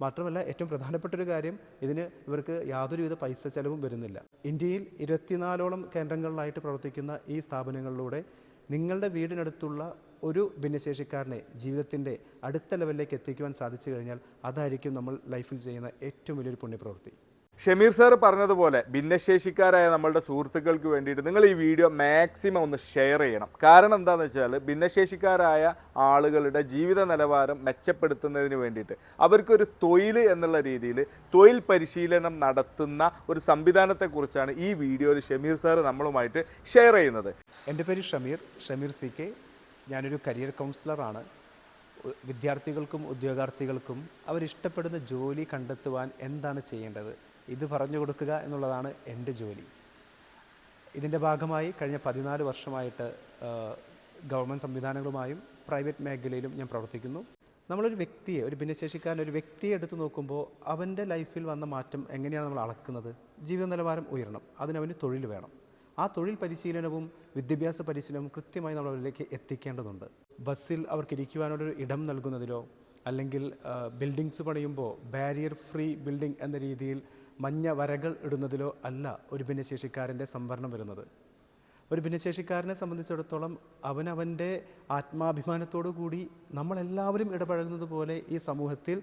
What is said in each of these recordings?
മാത്രമല്ല ഏറ്റവും പ്രധാനപ്പെട്ട ഒരു കാര്യം ഇതിന് ഇവർക്ക് യാതൊരുവിധ പൈസ ചെലവും വരുന്നില്ല. ഇന്ത്യയിൽ ഇരുപത്തിനാലോളം കേന്ദ്രങ്ങളിലായിട്ട് പ്രവർത്തിക്കുന്ന ഈ സ്ഥാപനങ്ങളിലൂടെ നിങ്ങളുടെ വീടിനടുത്തുള്ള ഒരു ഭിന്നശേഷിക്കാരനെ ജീവിതത്തിന്റെ അടുത്ത ലെവലിലേക്ക് എത്തിക്കുവാൻ സാധിച്ചു കഴിഞ്ഞാൽ അതായിരിക്കും നമ്മൾ ലൈഫിൽ ചെയ്യുന്ന ഏറ്റവും വലിയൊരു പുണ്യപ്രവൃത്തി. ഷമീർ സാർ പറഞ്ഞതുപോലെ ഭിന്നശേഷിക്കാരായ നമ്മളുടെ സുഹൃത്തുക്കൾക്ക് വേണ്ടിയിട്ട് നിങ്ങൾ ഈ വീഡിയോ മാക്സിമം ഒന്ന് ഷെയർ ചെയ്യണം. കാരണം എന്താണെന്ന് വെച്ചാൽ ഭിന്നശേഷിക്കാരായ ആളുകളുടെ ജീവിത നിലവാരം മെച്ചപ്പെടുത്തുന്നതിന് വേണ്ടിയിട്ട് അവർക്കൊരു തൊഴിൽ എന്നുള്ള രീതിയിൽ തൊഴിൽ പരിശീലനം നടത്തുന്ന ഒരു സംവിധാനത്തെക്കുറിച്ചാണ് ഈ വീഡിയോയിൽ ഷമീർ സാർ നമ്മളുമായിട്ട് ഷെയർ ചെയ്യുന്നത്. എന്റെ പേര് ഷമീർ ഷമീർ സി കെ. ഞാനൊരു കരിയർ കൗൺസിലറാണ് വിദ്യാർത്ഥികൾക്കും ഉദ്യോഗാർത്ഥികൾക്കും അവരിഷ്ടപ്പെടുന്ന ജോലി കണ്ടെത്തുവാൻ എന്താണ് ചെയ്യേണ്ടത്? ഇത് പറഞ്ഞു കൊടുക്കുക എന്നുള്ളതാണ് എന്റെ ജോലി. ഇതിന്റെ ഭാഗമായി കഴിഞ്ഞ പതിനാല് വർഷമായിട്ട് ഗവൺമെന്റ് സംവിധാനങ്ങളുമായും പ്രൈവറ്റ് മേഖലയിലും ഞാൻ പ്രവർത്തിക്കുന്നു. നമ്മളൊരു വ്യക്തിയെ ഒരു ഭിന്നശേഷിക്കാരൻ ഒരു വ്യക്തിയെ എടുത്തു നോക്കുമ്പോൾ അവന്റെ ലൈഫിൽ വന്ന മാറ്റം എങ്ങനെയാണ് നമ്മൾ അളക്കുന്നത്? ജീവിത നിലവാരം ഉയരണം അതിനവന് തൊഴിൽ വേണം. ആ തൊഴിൽ പരിശീലനവും വിദ്യാഭ്യാസ പരിശീലനവും കൃത്യമായി നമ്മൾ അവരിലേക്ക് എത്തിക്കേണ്ടതുണ്ട്. ബസ്സിൽ അവർക്ക് ഇരിക്കുവാനുള്ളൊരു ഇടം നൽകുന്നതിലോ അല്ലെങ്കിൽ ബിൽഡിങ്സ് പണിയുമ്പോൾ ബാരിയർ ഫ്രീ ബിൽഡിംഗ് എന്ന രീതിയിൽ മഞ്ഞ വരകൾ ഇടുന്നതിലോ അല്ല ഒരു ഭിന്നശേഷിക്കാരന്റെ സംവരണം വരുന്നത്. ഒരു ഭിന്നശേഷിക്കാരനെ സംബന്ധിച്ചിടത്തോളം അവനവന്റെ ആത്മാഭിമാനത്തോടു കൂടി നമ്മളെല്ലാവരും ഇടപഴകുന്നത് പോലെ ഈ സമൂഹത്തിൽ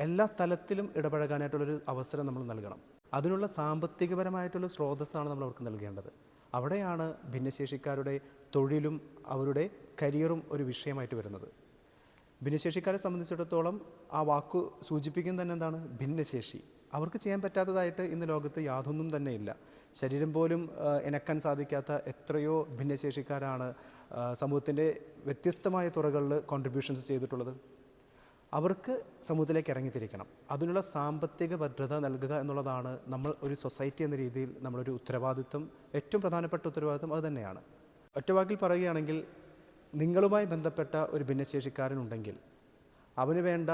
എല്ലാ തലത്തിലും ഇടപഴകാനായിട്ടുള്ളൊരു അവസരം നമ്മൾ നൽകണം. അതിനുള്ള സാമ്പത്തികപരമായിട്ടുള്ള സ്രോതസ്സാണ് നമ്മൾ അവർക്ക് നൽകേണ്ടത്. അവിടെയാണ് ഭിന്നശേഷിക്കാരുടെ തൊഴിലും അവരുടെ കരിയറും ഒരു വിഷയമായിട്ട് വരുന്നത്. ഭിന്നശേഷിക്കാരെ സംബന്ധിച്ചിടത്തോളം ആ വാക്കു സൂചിപ്പിക്കുന്നത് തന്നെ എന്താണ്? ഭിന്നശേഷി. അവർക്ക് ചെയ്യാൻ പറ്റാത്തതായിട്ട് ഇന്ന് ലോകത്ത് യാതൊന്നും തന്നെ ഇല്ല ശരീരം പോലും ഇണക്കാൻ സാധിക്കാത്ത എത്രയോ ഭിന്നശേഷിക്കാരാണ് സമൂഹത്തിന്റെ വ്യത്യസ്തമായ തുറകളിൽ കോൺട്രിബ്യൂഷൻസ് ചെയ്തിട്ടുള്ളത്. അവർക്ക് സമൂഹത്തിലേക്ക് ഇറങ്ങിത്തിരിക്കണം. അതിനുള്ള സാമ്പത്തിക ഭദ്രത നൽകുക എന്നുള്ളതാണ് നമ്മൾ ഒരു സൊസൈറ്റി എന്ന രീതിയിൽ നമ്മളൊരു ഉത്തരവാദിത്വം ഏറ്റവും പ്രധാനപ്പെട്ട ഉത്തരവാദിത്വം അത് തന്നെയാണ്. ഒറ്റവാക്കിൽ പറയുകയാണെങ്കിൽ നിങ്ങളുമായി ബന്ധപ്പെട്ട ഒരു ഭിന്നശേഷിക്കാരനുണ്ടെങ്കിൽ അവന് വേണ്ട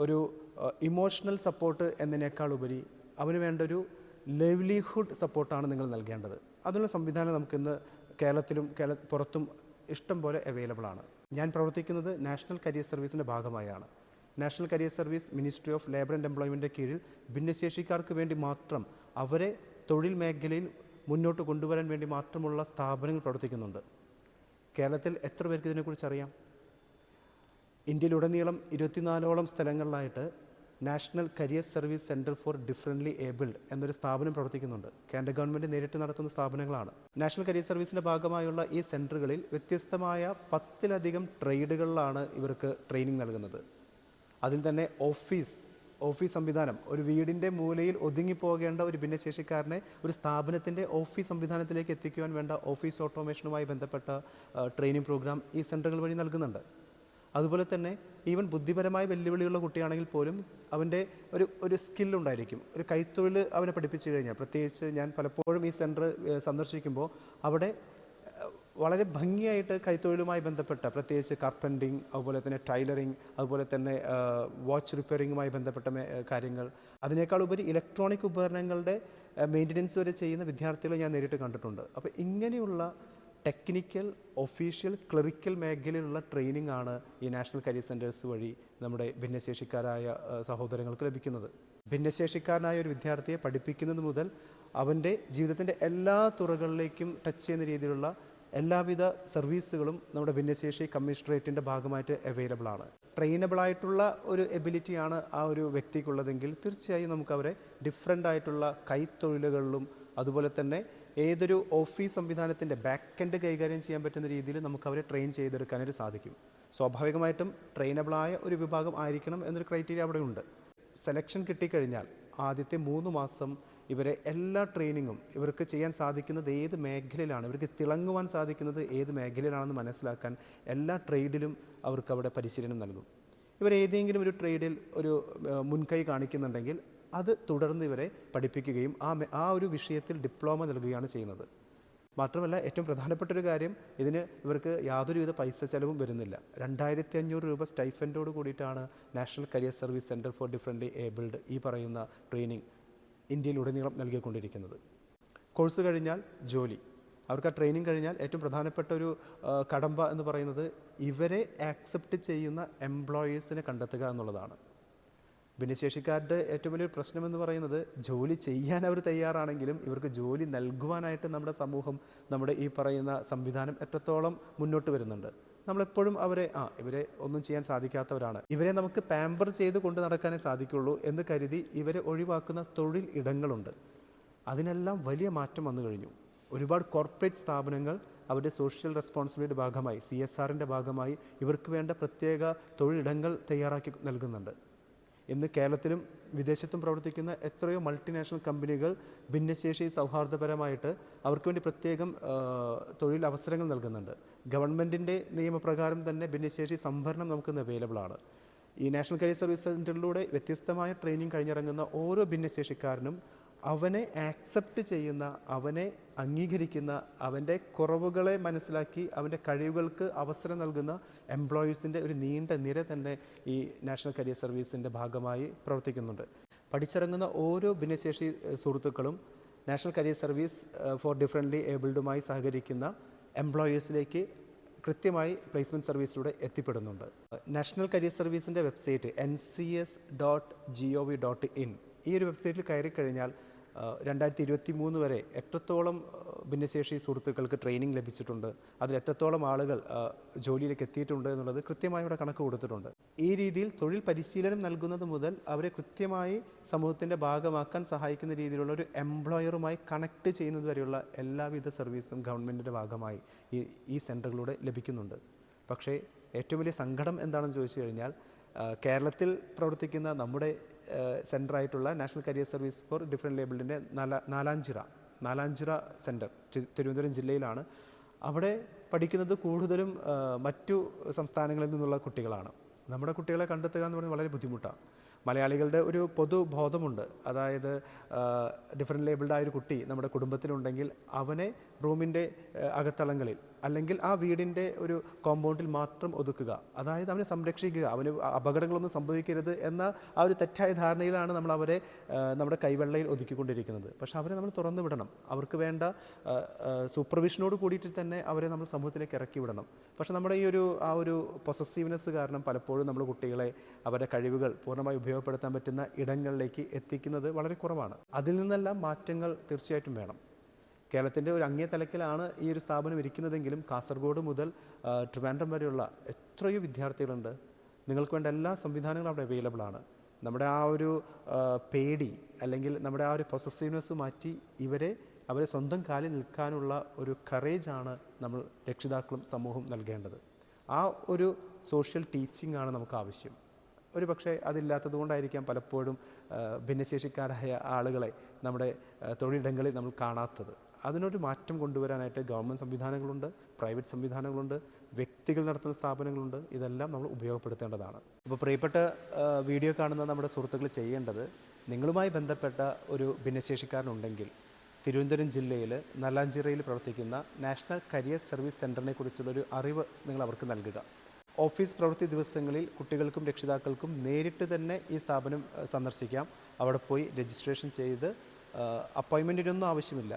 ഒരു ഇമോഷണൽ സപ്പോർട്ട് എന്നതിനേക്കാൾ ഉപരി അവന് വേണ്ട ഒരു ലൈവ്ലിഹുഡ് സപ്പോർട്ടാണ് നിങ്ങൾ നൽകേണ്ടത്. അതിനുള്ള സംവിധാനം നമുക്കിന്ന് കേരളത്തിലും കേരള പുറത്തും ഇഷ്ടം പോലെ അവൈലബിൾ ആണ്. ഞാൻ പ്രവർത്തിക്കുന്നത് നാഷണൽ കരിയർ സർവീസിന്റെ ഭാഗമായാണ്. National career service ministry of labour and എംപ്ലോയ്മെന്റെ കീഴിൽ ഭിന്നശേഷിക്കാർക്ക് വേണ്ടി മാത്രം അവരെ തൊഴിൽ മേഖലയിൽ മുന്നോട്ട് കൊണ്ടുവരാൻ വേണ്ടി മാത്രമുള്ള സ്ഥാപനങ്ങൾ പ്രവർത്തിക്കുന്നുണ്ട്. കേരളത്തിൽ എത്ര പേർക്ക് ഇതിനെക്കുറിച്ച് അറിയാം? ഇന്ത്യയിലുടനീളം ഇരുപത്തിനാലോളം സ്ഥലങ്ങളിലായിട്ട് national career service centre for differently abled എന്നൊരു സ്ഥാപനം പ്രവർത്തിക്കുന്നുണ്ട്. കേന്ദ്ര ഗവൺമെന്റ് നേരിട്ട് നടത്തുന്ന സ്ഥാപനങ്ങളാണ്. നാഷണൽ കരിയർ സർവീസിന്റെ ഭാഗമായുള്ള ഈ സെന്ററുകളിൽ വ്യത്യസ്തമായ പത്തിലധികം ട്രേഡുകളിലാണ് ഇവർക്ക് ട്രെയിനിങ് നൽകുന്നത്. അതിൽ തന്നെ ഓഫീസ് ഓഫീസ് സംവിധാനം ഒരു വീടിന്റെ മൂലയിൽ ഒതുങ്ങിപ്പോകേണ്ട ഒരു ഭിന്നശേഷിക്കാരനെ ഒരു സ്ഥാപനത്തിന്റെ ഓഫീസ് സംവിധാനത്തിലേക്ക് എത്തിക്കുവാൻ വേണ്ട ഓഫീസ് ഓട്ടോമേഷനുമായി ബന്ധപ്പെട്ട ട്രെയിനിങ് പ്രോഗ്രാം ഈ സെന്ററുകൾ വഴി നൽകുന്നുണ്ട്. അതുപോലെ തന്നെ ഈവൻ ബുദ്ധിപരമായ വെല്ലുവിളിയുള്ള കുട്ടിയാണെങ്കിൽ പോലും അവന്റെ ഒരു ഒരു സ്കില്ലുണ്ടായിരിക്കും ഒരു കൈത്തൊഴിൽ അവനെ പഠിപ്പിച്ചു കഴിഞ്ഞാൽ പ്രത്യേകിച്ച് ഞാൻ പലപ്പോഴും ഈ സെന്റർ സന്ദർശിക്കുമ്പോൾ അവിടെ വളരെ ഭംഗിയായിട്ട് കൈത്തൊഴിലുമായി ബന്ധപ്പെട്ട പ്രത്യേകിച്ച് കാർപ്പന്റിങ് അതുപോലെ തന്നെ ടൈലറിങ് അതുപോലെ തന്നെ വാച്ച് റിപ്പയറിങ്ങുമായി ബന്ധപ്പെട്ട കാര്യങ്ങൾ. അതിനേക്കാൾ ഉപരി ഇലക്ട്രോണിക് ഉപകരണങ്ങളുടെ മെയിന്റനൻസ് വരെ ചെയ്യുന്ന വിദ്യാർത്ഥികളെ ഞാൻ നേരിട്ട് കണ്ടിട്ടുണ്ട്. അപ്പോൾ ഇങ്ങനെയുള്ള ടെക്നിക്കൽ ഒഫീഷ്യൽ ക്ലറിക്കൽ മേഖലയിലുള്ള ട്രെയിനിങ് ആണ് ഈ നാഷണൽ കരിയർ സെന്റേഴ്സ് വഴി നമ്മുടെ ഭിന്നശേഷിക്കാരായ സഹോദരങ്ങൾക്ക് ലഭിക്കുന്നത്. ഭിന്നശേഷിക്കാരനായ ഒരു വിദ്യാർത്ഥിയെ പഠിപ്പിക്കുന്നത് മുതൽ അവന്റെ ജീവിതത്തിന്റെ എല്ലാ തുറകളിലേക്കും ടച്ച് ചെയ്യുന്ന രീതിയിലുള്ള എല്ലാവിധ സർവീസുകളും നമ്മുടെ ഭിന്നശേഷി കമ്മീഷണറേറ്റിന്റെ ഭാഗമായിട്ട് അവൈലബിൾ ആണ്. ട്രെയിനബിൾ ആയിട്ടുള്ള ഒരു എബിലിറ്റിയാണ് ആ ഒരു വ്യക്തിക്കുള്ളതെങ്കിൽ തീർച്ചയായും നമുക്ക് അവരെ ഡിഫറെന്റ് ആയിട്ടുള്ള കൈത്തൊഴിലുകളിലും അതുപോലെ തന്നെ ഏതൊരു ഓഫീസ് സംവിധാനത്തിന്റെ ബാക്ക് എൻഡ് കൈകാര്യം ചെയ്യാൻ പറ്റുന്ന രീതിയിൽ നമുക്ക് അവരെ ട്രെയിൻ ചെയ്തെടുക്കാനായിട്ട് സാധിക്കും. സ്വാഭാവികമായിട്ടും ട്രെയിനബിളായ ഒരു വിഭാഗം ആയിരിക്കണം എന്നൊരു ക്രൈറ്റീരിയ അവിടെ ഉണ്ട് സെലക്ഷൻ കിട്ടിക്കഴിഞ്ഞാൽ ആദ്യത്തെ മൂന്ന് മാസം ഇവരെ എല്ലാ ട്രെയിനിങ്ങും ഇവർക്ക് ചെയ്യാൻ സാധിക്കുന്നത് ഏത് മേഖലയിലാണ് ഇവർക്ക് തിളങ്ങുവാൻ സാധിക്കുന്നത് ഏത് മേഖലയിലാണെന്ന് മനസ്സിലാക്കാൻ എല്ലാ ട്രേഡിലും അവർക്ക് അവിടെ പരിശീലനം നൽകും. ഇവർ ഏതെങ്കിലും ഒരു ട്രേഡിൽ ഒരു മുൻകൈ കാണിക്കുന്നുണ്ടെങ്കിൽ അത് തുടർന്ന് ഇവരെ പഠിപ്പിക്കുകയും ആ ആ ഒരു വിഷയത്തിൽ ഡിപ്ലോമ നൽകുകയാണ് ചെയ്യുന്നത്. മാത്രമല്ല ഏറ്റവും പ്രധാനപ്പെട്ട ഒരു കാര്യം ഇതിന് ഇവർക്ക് യാതൊരുവിധ പൈസ ചെലവും വരുന്നില്ല. രണ്ടായിരത്തി അഞ്ഞൂറ് രൂപ സ്റ്റൈഫൻഡോട് കൂടിയിട്ടാണ് national career service centre for different abled ഈ പറയുന്ന ട്രെയിനിങ് ഇന്ത്യയിലുടനീളം നൽകിക്കൊണ്ടിരിക്കുന്നത്. കോഴ്സ് കഴിഞ്ഞാൽ ജോലി. അവർക്ക് ആ ട്രെയിനിങ് കഴിഞ്ഞാൽ ഏറ്റവും പ്രധാനപ്പെട്ട ഒരു കടമ്പ എന്ന് പറയുന്നത് ഇവരെ ആക്സെപ്റ്റ് ചെയ്യുന്ന എംപ്ലോയേഴ്സിനെ കണ്ടെത്തുക എന്നുള്ളതാണ്. ഭിന്നശേഷിക്കാരുടെ ഏറ്റവും വലിയൊരു പ്രശ്നമെന്ന് പറയുന്നത് ജോലി ചെയ്യാൻ അവർ തയ്യാറാണെങ്കിലും ഇവർക്ക് ജോലി നൽകുവാനായിട്ട് നമ്മുടെ സമൂഹം നമ്മുടെ ഈ പറയുന്ന സംവിധാനം എത്രത്തോളം മുന്നോട്ട് വരുന്നുണ്ട്. നമ്മളെപ്പോഴും അവരെ ആ ഇവരെ ഒന്നും ചെയ്യാൻ സാധിക്കാത്തവരാണ്. ഇവരെ നമുക്ക് പാമ്പർ ചെയ്ത് കൊണ്ട് നടക്കാനേ സാധിക്കുള്ളൂ എന്ന് കരുതി ഇവരെ ഒഴിവാക്കുന്ന തൊഴിൽ ഇടങ്ങളുണ്ട്. അതിനെല്ലാം വലിയ മാറ്റം വന്നു കഴിഞ്ഞു. ഒരുപാട് കോർപ്പറേറ്റ് സ്ഥാപനങ്ങൾ അവരുടെ സോഷ്യൽ റെസ്പോൺസിബിലിറ്റി ഭാഗമായി സി എസ് ആറിന്റെ ഭാഗമായി ഇവർക്ക് വേണ്ട പ്രത്യേക തൊഴിലിടങ്ങൾ തയ്യാറാക്കി നൽകുന്നുണ്ട്. ഇന്ന് കേരളത്തിലും വിദേശത്തും പ്രവർത്തിക്കുന്ന എത്രയോ മൾട്ടിനാഷണൽ കമ്പനികൾ ഭിന്നശേഷി സൗഹാർദ്ദപരമായിട്ട് അവർക്ക് വേണ്ടി പ്രത്യേകം തൊഴിൽ അവസരങ്ങൾ നൽകുന്നുണ്ട്. ഗവൺമെന്റിന്റെ നിയമപ്രകാരം തന്നെ ഭിന്നശേഷി സംഭരണം നമുക്ക് അവൈലബിൾ ആണ്. ഈ നാഷണൽ കരിയർ സർവീസ് സെന്ററിലൂടെ വ്യത്യസ്തമായ ട്രെയിനിങ് കഴിഞ്ഞിറങ്ങുന്ന ഓരോ ഭിന്നശേഷിക്കാരനും അവനെ ആക്സെപ്റ്റ് ചെയ്യുന്ന അവനെ അംഗീകരിക്കുന്ന അവന്റെ കുറവുകളെ മനസ്സിലാക്കി അവന്റെ കഴിവുകൾക്ക് അവസരം നൽകുന്ന എംപ്ലോയീസിന്റെ ഒരു നീണ്ട നിര തന്നെ ഈ നാഷണൽ കരിയർ സർവീസിന്റെ ഭാഗമായി പ്രവർത്തിക്കുന്നുണ്ട്. പഠിച്ചിറങ്ങുന്ന ഓരോ ഭിന്നശേഷി സുഹൃത്തുക്കളും national career service for differently ഏബിൾഡുമായി സഹകരിക്കുന്ന എംപ്ലോയേഴ്സിലേക്ക് കൃത്യമായി പ്ലേസ്മെന്റ് സർവീസിലൂടെ എത്തിപ്പെടുന്നുണ്ട്. National career സർവീസിന്റെ website N C S dot G O V dot in ഈ ഒരു വെബ്സൈറ്റിൽ കയറി കഴിഞ്ഞാൽ രണ്ടായിരത്തി ഇരുപത്തി മൂന്ന് വരെ എത്രത്തോളം ഭിന്നശേഷി സുഹൃത്തുക്കൾക്ക് ട്രെയിനിങ് ലഭിച്ചിട്ടുണ്ട് അതിൽ എത്രത്തോളം ആളുകൾ ജോലിയിലേക്ക് എത്തിയിട്ടുണ്ട് എന്നുള്ളത് കൃത്യമായി ഇവിടെ കണക്ക് കൊടുത്തിട്ടുണ്ട്. ഈ രീതിയിൽ തൊഴിൽ പരിശീലനം നൽകുന്നത് മുതൽ അവരെ കൃത്യമായി സമൂഹത്തിന്റെ ഭാഗമാക്കാൻ സഹായിക്കുന്ന രീതിയിലുള്ള ഒരു എംപ്ലോയറുമായി കണക്ട് ചെയ്യുന്നത് വരെയുള്ള എല്ലാവിധ സർവീസും ഗവൺമെന്റിന്റെ ഭാഗമായി ഈ ഈ സെന്ററുകളിലൂടെ ലഭിക്കുന്നുണ്ട്. പക്ഷേ ഏറ്റവും വലിയ സങ്കടം എന്താണെന്ന് ചോദിച്ചു കഴിഞ്ഞാൽ കേരളത്തിൽ പ്രവർത്തിക്കുന്ന നമ്മുടെ സെന്ററായിട്ടുള്ള national career service for different ലേബിളിന്റെ നാല നാലാഞ്ചിറ നാലാഞ്ചിറ സെന്റർ തിരുവനന്തപുരം ജില്ലയിലാണ്. അവിടെ പഠിക്കുന്നത് കൂടുതലും മറ്റു സംസ്ഥാനങ്ങളിൽ നിന്നുള്ള കുട്ടികളാണ്. നമ്മുടെ കുട്ടികളെ കണ്ടെത്തുക എന്ന് പറയുന്നത് വളരെ ബുദ്ധിമുട്ടാണ്. മലയാളികളുടെ ഒരു പൊതുബോധമുണ്ട് അതായത് ഡിഫറെന്റ് ലേബിൾഡ് ആയ ഒരു കുട്ടി നമ്മുടെ കുടുംബത്തിലുണ്ടെങ്കിൽ അവനെ റൂമിന്റെ അകത്തളങ്ങളിൽ അല്ലെങ്കിൽ ആ വീടിന്റെ ഒരു കോമ്പൗണ്ടിൽ മാത്രം ഒതുക്കുക. അതായത് അവനെ സംരക്ഷിക്കുക. അവന് അപകടങ്ങളൊന്നും സംഭവിക്കരുത് എന്ന ആ ഒരു തെറ്റായ ധാരണയിലാണ് നമ്മൾ അവരെ നമ്മുടെ കൈവെള്ളയിൽ ഒതുക്കിക്കൊണ്ടിരിക്കുന്നത്. പക്ഷേ അവരെ നമ്മൾ തുറന്നു വിടണം. അവർക്ക് വേണ്ട സൂപ്പർവിഷനോട് കൂടിയിട്ട് തന്നെ അവരെ നമ്മൾ സമൂഹത്തിലേക്ക് ഇറക്കി വിടണം. പക്ഷേ നമ്മുടെ ഈ ഒരു ആ ഒരു പൊസസീവ്നെസ് കാരണം പലപ്പോഴും നമ്മൾ കുട്ടികളെ അവരുടെ കഴിവുകൾ പൂർണമായി ഉപയോഗപ്പെടുത്താൻ പറ്റുന്ന ഇടങ്ങളിലേക്ക് എത്തിക്കുന്നത് വളരെ കുറവാണ്. അതിൽ നിന്നെല്ലാം മാറ്റങ്ങൾ തീർച്ചയായിട്ടും വേണം. കേരളത്തിന്റെ ഒരു അങ്ങേ തലക്കിലാണ് ഈ ഒരു സ്ഥാപനം ഇരിക്കുന്നതെങ്കിലും കാസർഗോഡ് മുതൽ ട്രിവാൻഡ്രം വരെയുള്ള എത്രയോ വിദ്യാർത്ഥികളുണ്ട്. നിങ്ങൾക്ക് വേണ്ട എല്ലാ സംവിധാനങ്ങളും അവിടെ അവൈലബിൾ ആണ്. നമ്മുടെ ആ ഒരു പേടി അല്ലെങ്കിൽ നമ്മുടെ ആ ഒരു പൊസസീവ്നെസ് മാറ്റി ഇവരെ അവരെ സ്വന്തം കാലിൽ നിൽക്കാനുള്ള ഒരു കറേജാണ് നമ്മൾ രക്ഷിതാക്കളും സമൂഹം നൽകേണ്ടത്. ആ ഒരു സോഷ്യൽ ടീച്ചിങ് ആണ് നമുക്ക് ആവശ്യം. ഒരു പക്ഷേ അതില്ലാത്തത് കൊണ്ടായിരിക്കാം പലപ്പോഴും ഭിന്നശേഷിക്കാരായ ആളുകളെ നമ്മുടെ തൊഴിലിടങ്ങളിൽ നമ്മൾ കാണാത്തത്. അതിനൊരു മാറ്റം കൊണ്ടുവരാനായിട്ട് ഗവൺമെന്റ് സംവിധാനങ്ങളുണ്ട് പ്രൈവറ്റ് സംവിധാനങ്ങളുണ്ട് വ്യക്തികൾ നടത്തുന്ന സ്ഥാപനങ്ങളുണ്ട്. ഇതെല്ലാം നമ്മൾ ഉപയോഗപ്പെടുത്തേണ്ടതാണ്. അപ്പോൾ പ്രിയപ്പെട്ട വീഡിയോ കാണുന്ന നമ്മുടെ സുഹൃത്തുക്കൾ ചെയ്യേണ്ടത് നിങ്ങളുമായി ബന്ധപ്പെട്ട ഒരു ഭിന്നശേഷിക്കാരനുണ്ടെങ്കിൽ തിരുവനന്തപുരം ജില്ലയിൽ നല്ലാഞ്ചിറയിൽ പ്രവർത്തിക്കുന്ന നാഷണൽ കരിയർ സർവീസ് സെന്ററിനെ കുറിച്ചുള്ളൊരു അറിവ് നിങ്ങൾ അവർക്ക് നൽകുക. ഓഫീസ് പ്രവൃത്തി ദിവസങ്ങളിൽ കുട്ടികൾക്കും രക്ഷിതാക്കൾക്കും നേരിട്ട് തന്നെ ഈ സ്ഥാപനം സന്ദർശിക്കാം. അവിടെ പോയി രജിസ്ട്രേഷൻ ചെയ്ത് അപ്പോയിൻമെന്റിനൊന്നും ആവശ്യമില്ല.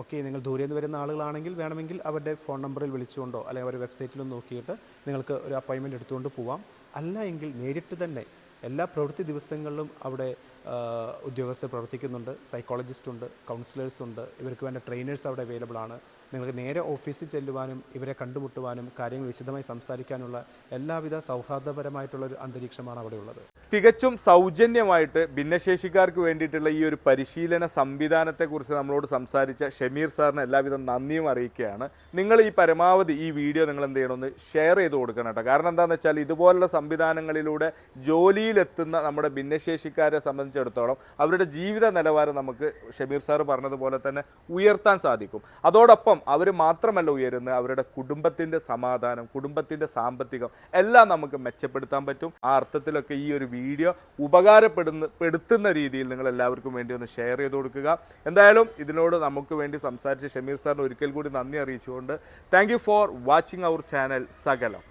ഓക്കെ നിങ്ങൾ ദൂരെ നിന്ന് വരുന്ന ആളുകളാണെങ്കിൽ വേണമെങ്കിൽ അവരുടെ ഫോൺ നമ്പറിൽ വിളിച്ചുകൊണ്ടോ അല്ലെങ്കിൽ അവരുടെ വെബ്സൈറ്റിലും നോക്കിയിട്ട് നിങ്ങൾക്ക് ഒരു അപ്പോയിൻമെന്റ് എടുത്തുകൊണ്ട് പോവാം. അല്ല എങ്കിൽ നേരിട്ട് തന്നെ എല്ലാ പ്രവൃത്തി ദിവസങ്ങളിലും അവിടെ ഉദ്യോഗസ്ഥർ പ്രവർത്തിക്കുന്നുണ്ട്. സൈക്കോളജിസ്റ്റ് ഉണ്ട് കൗൺസിലേഴ്സ് ഉണ്ട് ഇവർക്ക് വേണ്ട ട്രെയിനേഴ്സ് അവിടെ അവൈലബിൾ ആണ്. നിങ്ങൾക്ക് നേരെ ഓഫീസിൽ ചെല്ലുവാനും ഇവരെ കണ്ടുമുട്ടുവാനും കാര്യങ്ങൾ വിശദമായി സംസാരിക്കാനുള്ള എല്ലാവിധ സൗഹാർദ്ദപരമായിട്ടുള്ള ഒരു അന്തരീക്ഷമാണ് അവിടെ ഉള്ളത് തികച്ചും സൗജന്യമായിട്ട് ഭിന്നശേഷിക്കാർക്ക് വേണ്ടിയിട്ടുള്ള ഈ ഒരു പരിശീലന സംവിധാനത്തെക്കുറിച്ച് നമ്മളോട് സംസാരിച്ച ഷമീർ സാറിന് എല്ലാവിധ നന്ദിയും അറിയിക്കുകയാണ്. നിങ്ങൾ ഈ പരമാവധി ഈ വീഡിയോ നിങ്ങൾ എന്ത് ചെയ്യണമെന്ന് ഷെയർ ചെയ്ത് കൊടുക്കണം കേട്ടോ. കാരണം എന്താണെന്ന് വെച്ചാൽ ഇതുപോലുള്ള സംവിധാനങ്ങളിലൂടെ ജോലിയിലെത്തുന്ന നമ്മുടെ ഭിന്നശേഷിക്കാരെ സംബന്ധിച്ചിടത്തോളം അവരുടെ ജീവിത നിലവാരം നമുക്ക് ഷമീർ സാർ പറഞ്ഞതുപോലെ തന്നെ ഉയർത്താൻ സാധിക്കും. അതോടൊപ്പം അവർ മാത്രമല്ല ഉയരുന്നത്. അവരുടെ കുടുംബത്തിന്റെ സമാധാനം കുടുംബത്തിന്റെ സാമ്പത്തികം എല്ലാം നമുക്ക് മെച്ചപ്പെടുത്താൻ പറ്റും. ആ അർത്ഥത്തിലൊക്കെ ഈ ഒരു വീഡിയോ ഉപകാരപ്പെടുന്ന പെടുത്തുന്ന രീതിയിൽ നിങ്ങൾ എല്ലാവർക്കും വേണ്ടി ഒന്ന് ഷെയർ ചെയ്ത് കൊടുക്കുക. എന്തായാലും ഇതിനോട് നമുക്ക് വേണ്ടി സംസാരിച്ച ഷമീർ സാറിന് ഒരിക്കൽ കൂടി നന്ദി അറിയിച്ചുകൊണ്ട് thank for watching our channel സകലം.